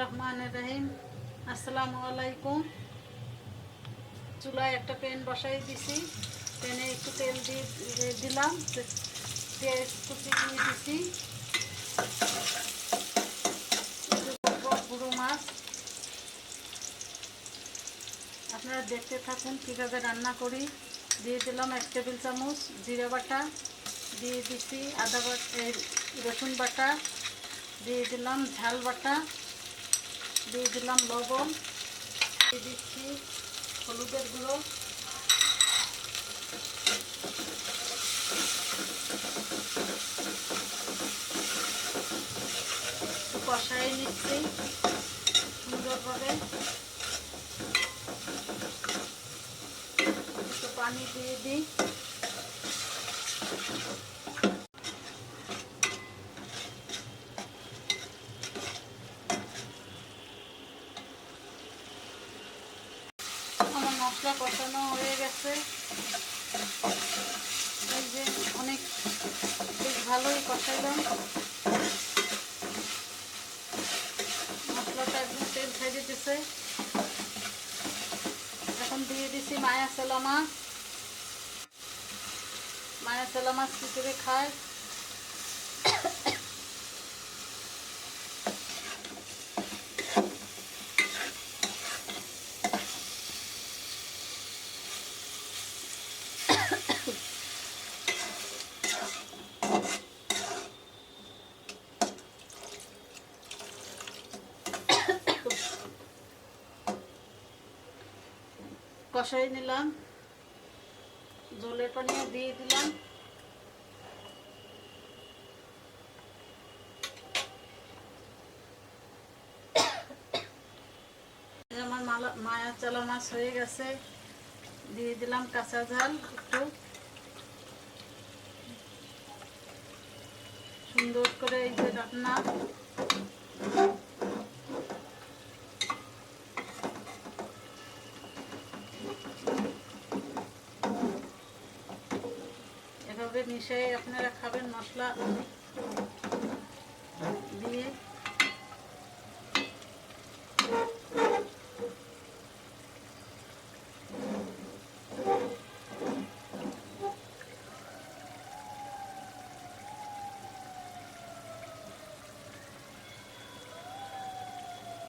রহমান রহিম। আসসালামু আলাইকুম চুলায় একটা প্যান বসাই দিছি। প্যানে একটু তেল দিয়ে দিলাম। পেঁয়াজ কুচি দিয়ে দিছি। গুঁড়ো মাছ। আপনারা দেখতে থাকুন কীভাবে রান্না করি। দিয়ে দিলাম এক টেবিল চামচ জিরে বাটা। দিয়ে দিছি আদা বাটা রসুন বাটা। দিয়ে দিলাম ঝাল বাটা, দিয়ে দিলাম লবণ, দিয়ে দিচ্ছি হলুদের গুঁড়ো। কষাই নিচ্ছি সুন্দরভাবে। পানি দিয়ে দিই। আমার মশলা কষানো হয়ে গেছে। এই যে অনেক বেশ ভালোই কষাইলাম। মশলাটা একদম তেল ছেড়ে দিছে এখন দিয়ে দিছি মায়া সেলা মাছ মায়া সেলা মাছ কী করে খায়। কষাই নিলাম। জলের পানিও দিয়ে দিলাম। আমার মায়া চালা মাছ হয়ে গেছে। দিয়ে দিলাম কাঁচা ঝাল একটু। সুন্দর করে এই যে রান্না। মিশিয়ে আপনারা খাবেন মশলা দিয়ে।